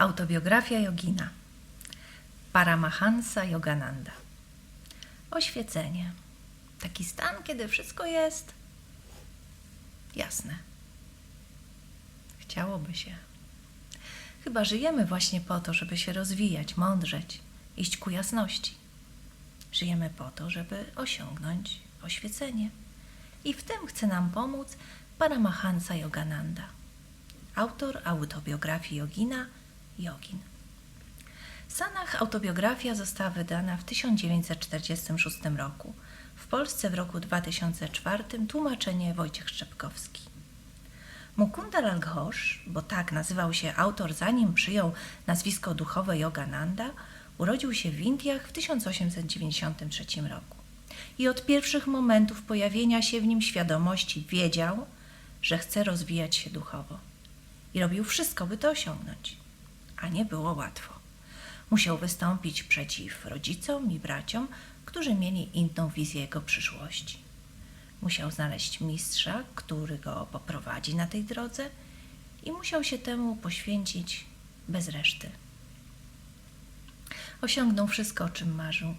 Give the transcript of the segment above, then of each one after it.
Autobiografia jogina. Paramahansa Yogananda. Oświecenie. Taki stan, kiedy wszystko jest jasne. Chciałoby się. Chyba żyjemy właśnie po to, żeby się rozwijać, mądrzeć, iść ku jasności. Żyjemy po to, żeby osiągnąć oświecenie. I w tym chce nam pomóc Paramahansa Yogananda, autor autobiografii jogina Jogin. Autobiografia została wydana w 1946 roku. W Polsce w roku 2004 tłumaczenie Wojciech Szczepkowski. Mukunda Lal Ghosh, bo tak nazywał się autor zanim przyjął nazwisko duchowe Yogananda, urodził się w Indiach w 1893 roku. I od pierwszych momentów pojawienia się w nim świadomości wiedział, że chce rozwijać się duchowo. I robił wszystko, by to osiągnąć. A nie było łatwo. Musiał wystąpić przeciw rodzicom i braciom, którzy mieli inną wizję jego przyszłości. Musiał znaleźć mistrza, który go poprowadzi na tej drodze i musiał się temu poświęcić bez reszty. Osiągnął wszystko, o czym marzył.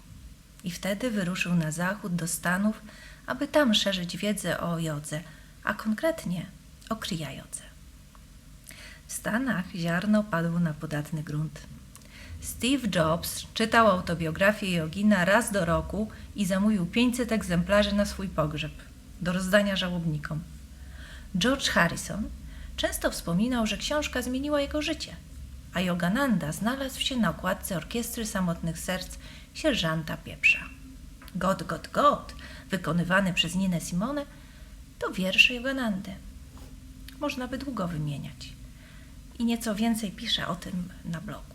I wtedy wyruszył na zachód do Stanów, aby tam szerzyć wiedzę o jodze, a konkretnie o kriya jodze. W Stanach ziarno padło na podatny grunt. Steve Jobs czytał autobiografię Jogina raz do roku i zamówił 500 egzemplarzy na swój pogrzeb do rozdania żałobnikom. George Harrison często wspominał, że książka zmieniła jego życie, a Yogananda znalazł się na okładce Orkiestry Samotnych Serc sierżanta Pieprza. God, God, God, wykonywany przez Ninę Simone, to wiersze Yoganandy. Można by długo wymieniać. I nieco więcej pisze o tym na blogu.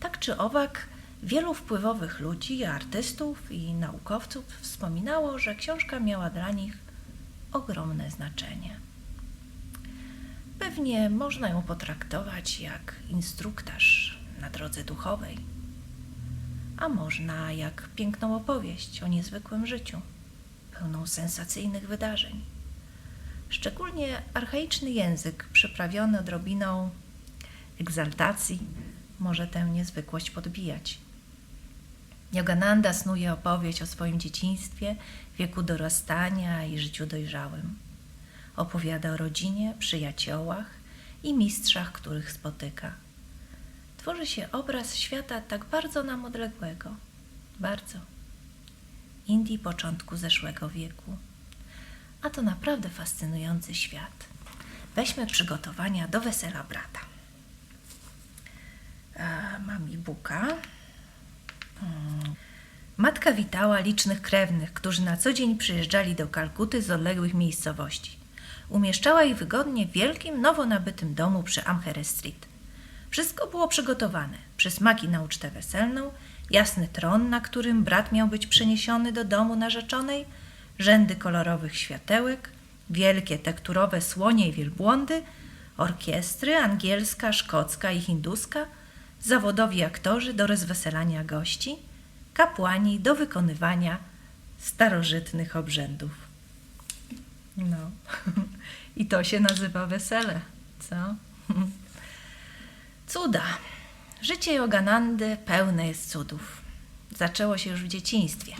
Tak czy owak, wielu wpływowych ludzi, artystów i naukowców wspominało, że książka miała dla nich ogromne znaczenie. Pewnie można ją potraktować jak instruktaż na drodze duchowej, a można jak piękną opowieść o niezwykłym życiu, pełną sensacyjnych wydarzeń. Szczególnie archaiczny język, przyprawiony odrobiną egzaltacji, może tę niezwykłość podbijać. Yogananda snuje opowieść o swoim dzieciństwie, wieku dorastania i życiu dojrzałym. Opowiada o rodzinie, przyjaciołach i mistrzach, których spotyka. Tworzy się obraz świata tak bardzo nam odległego. Bardzo. Indii początku zeszłego wieku. A to naprawdę fascynujący świat. Weźmy przygotowania do wesela brata. Mam e-booka. Hmm. Matka witała licznych krewnych, którzy na co dzień przyjeżdżali do Kalkuty z odległych miejscowości. Umieszczała ich wygodnie w wielkim, nowo nabytym domu przy Amherst Street. Wszystko było przygotowane. Przysmaki na ucztę weselną, jasny tron, na którym brat miał być przeniesiony do domu narzeczonej, rzędy kolorowych światełek, wielkie tekturowe słonie i wielbłądy, orkiestry angielska, szkocka i hinduska, zawodowi aktorzy do rozweselania gości, kapłani do wykonywania starożytnych obrzędów. No, i to się nazywa wesele, co? Cuda. Życie Joganandy pełne jest cudów. Zaczęło się już w dzieciństwie.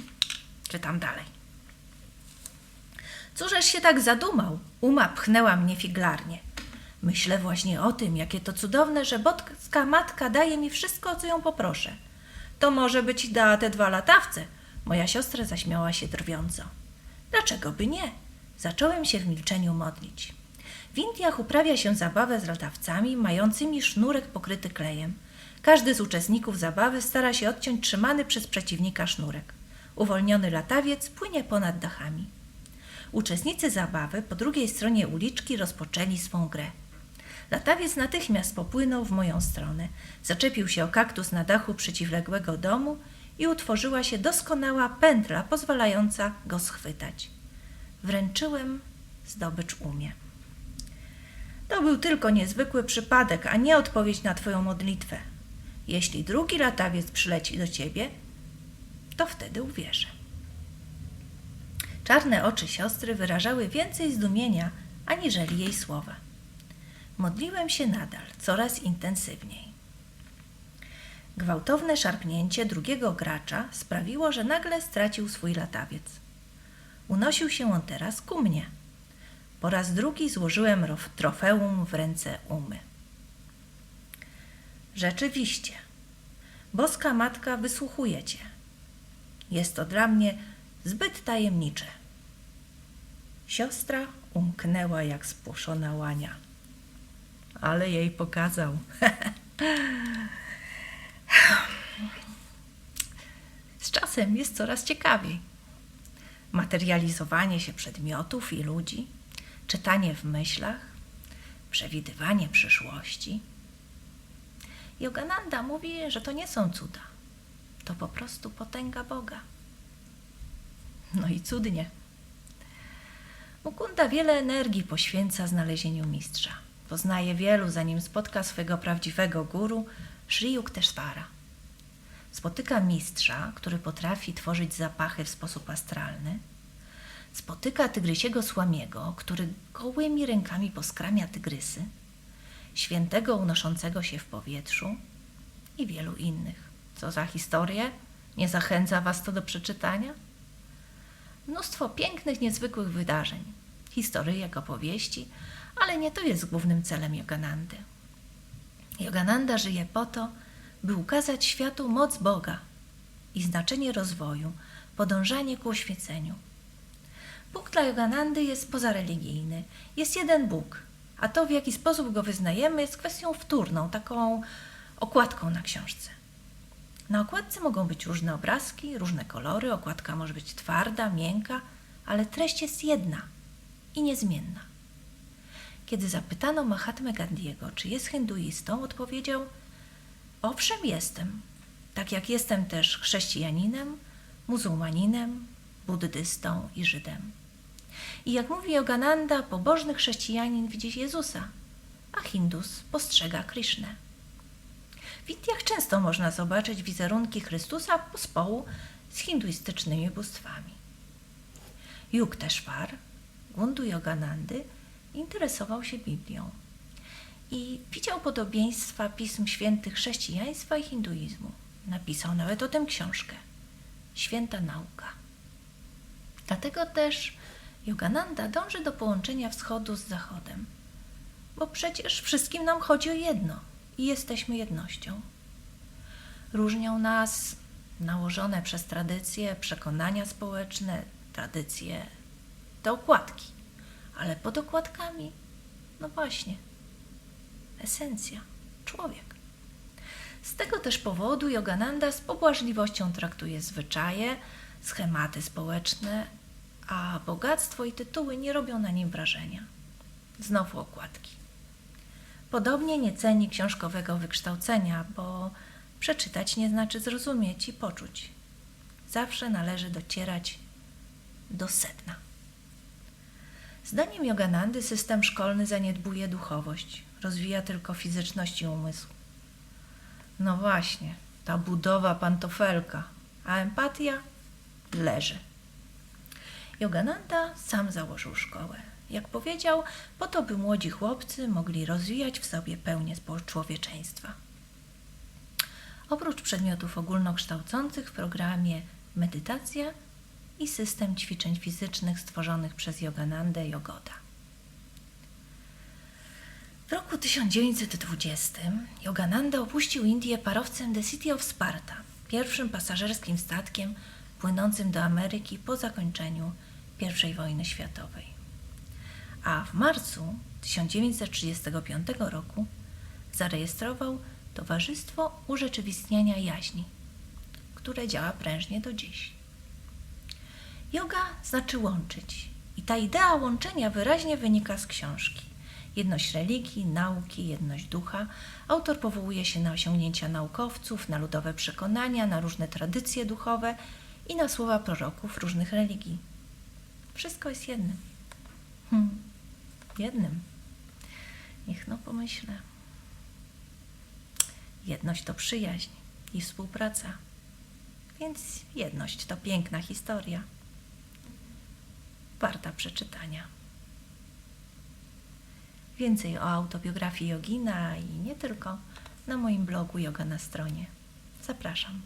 Czytam dalej. Cóżeż się tak zadumał? Uma pchnęła mnie figlarnie. Myślę właśnie o tym, jakie to cudowne, że boska matka daje mi wszystko, o co ją poproszę. To może być da te dwa latawce. Moja siostra zaśmiała się drwiąco. Dlaczego by nie? Zacząłem się w milczeniu modlić. W Indiach uprawia się zabawę z latawcami mającymi sznurek pokryty klejem. Każdy z uczestników zabawy stara się odciąć trzymany przez przeciwnika sznurek. Uwolniony latawiec płynie ponad dachami. Uczestnicy zabawy po drugiej stronie uliczki rozpoczęli swą grę. Latawiec natychmiast popłynął w moją stronę, zaczepił się o kaktus na dachu przeciwległego domu i utworzyła się doskonała pętla pozwalająca go schwytać. Wręczyłem zdobycz umie. To był tylko niezwykły przypadek, a nie odpowiedź na Twoją modlitwę. Jeśli drugi latawiec przyleci do Ciebie, to wtedy uwierzę. Czarne oczy siostry wyrażały więcej zdumienia aniżeli jej słowa. Modliłem się nadal, coraz intensywniej. Gwałtowne szarpnięcie drugiego gracza sprawiło, że nagle stracił swój latawiec. Unosił się on teraz ku mnie. Po raz drugi złożyłem rof- trofeum w ręce umy. Rzeczywiście, boska matka wysłuchuje cię. Jest to dla mnie zbyt tajemnicze. Siostra umknęła jak spłoszona łania. Ale jej pokazał. Z czasem jest coraz ciekawiej. Materializowanie się przedmiotów i ludzi, czytanie w myślach, przewidywanie przyszłości. Yogananda mówi, że to nie są cuda. To po prostu potęga Boga. No i cudnie. Mukunda wiele energii poświęca znalezieniu mistrza. Poznaje wielu, zanim spotka swego prawdziwego guru, Sri Yukteswara. Spotyka mistrza, który potrafi tworzyć zapachy w sposób astralny. Spotyka tygrysiego słamiego, który gołymi rękami poskramia tygrysy. Świętego unoszącego się w powietrzu i wielu innych. Co za historie? Nie zachęca Was to do przeczytania? Mnóstwo pięknych, niezwykłych wydarzeń, historyjek, opowieści, ale nie to jest głównym celem Yoganandy. Yogananda żyje po to, by ukazać światu moc Boga i znaczenie rozwoju, podążanie ku oświeceniu. Bóg dla Yoganandy jest pozareligijny. Jest jeden Bóg, a to w jaki sposób go wyznajemy jest kwestią wtórną, taką okładką na książce. Na okładce mogą być różne obrazki, różne kolory, okładka może być twarda, miękka, ale treść jest jedna i niezmienna. Kiedy zapytano Mahatmę Gandhiego, czy jest hinduistą, odpowiedział: Owszem, jestem. Tak jak jestem też chrześcijaninem, muzułmaninem, buddystą i Żydem. I jak mówi Yogananda, pobożny chrześcijanin widzi Jezusa, a Hindus postrzega Krishnę. W Indiach często można zobaczyć wizerunki Chrystusa pospołu z hinduistycznymi bóstwami. Yukteswar, gundu Yoganandy, interesował się Biblią i widział podobieństwa pism świętych chrześcijaństwa i hinduizmu. Napisał nawet o tym książkę Święta Nauka. Dlatego też Yogananda dąży do połączenia wschodu z zachodem, bo przecież wszystkim nam chodzi o jedno i jesteśmy jednością. Różnią nas nałożone przez tradycje, przekonania społeczne, tradycje, te okładki, ale pod okładkami, no właśnie, esencja, człowiek. Z tego też powodu Yogananda z pobłażliwością traktuje zwyczaje, schematy społeczne, a bogactwo i tytuły nie robią na nim wrażenia. Znowu okładki. Podobnie nie ceni książkowego wykształcenia, bo przeczytać nie znaczy zrozumieć i poczuć. Zawsze należy docierać do sedna. Zdaniem Yoganandy system szkolny zaniedbuje duchowość, rozwija tylko fizyczność i umysł. No właśnie, ta budowa pantofelka, a empatia leży. Yogananda sam założył szkołę. Jak powiedział, po to, by młodzi chłopcy mogli rozwijać w sobie pełnię człowieczeństwa. Oprócz przedmiotów ogólnokształcących w programie medytacja i system ćwiczeń fizycznych stworzonych przez Yoganandę Yogoda. W roku 1920 Yogananda opuścił Indię parowcem The City of Sparta, pierwszym pasażerskim statkiem płynącym do Ameryki po zakończeniu I wojny światowej. A w marcu 1935 roku zarejestrował Towarzystwo Urzeczywistniania Jaźni, które działa prężnie do dziś. Yoga znaczy łączyć i ta idea łączenia wyraźnie wynika z książki. Jedność religii, nauki, jedność ducha. Autor powołuje się na osiągnięcia naukowców, na ludowe przekonania, na różne tradycje duchowe i na słowa proroków różnych religii. Wszystko jest jednym. Hmm, jednym. Niech no pomyślę. Jedność to przyjaźń i współpraca. Więc jedność to piękna historia. Warta przeczytania. Więcej o autobiografii Jogina i nie tylko na moim blogu Yoga na stronie. Zapraszam.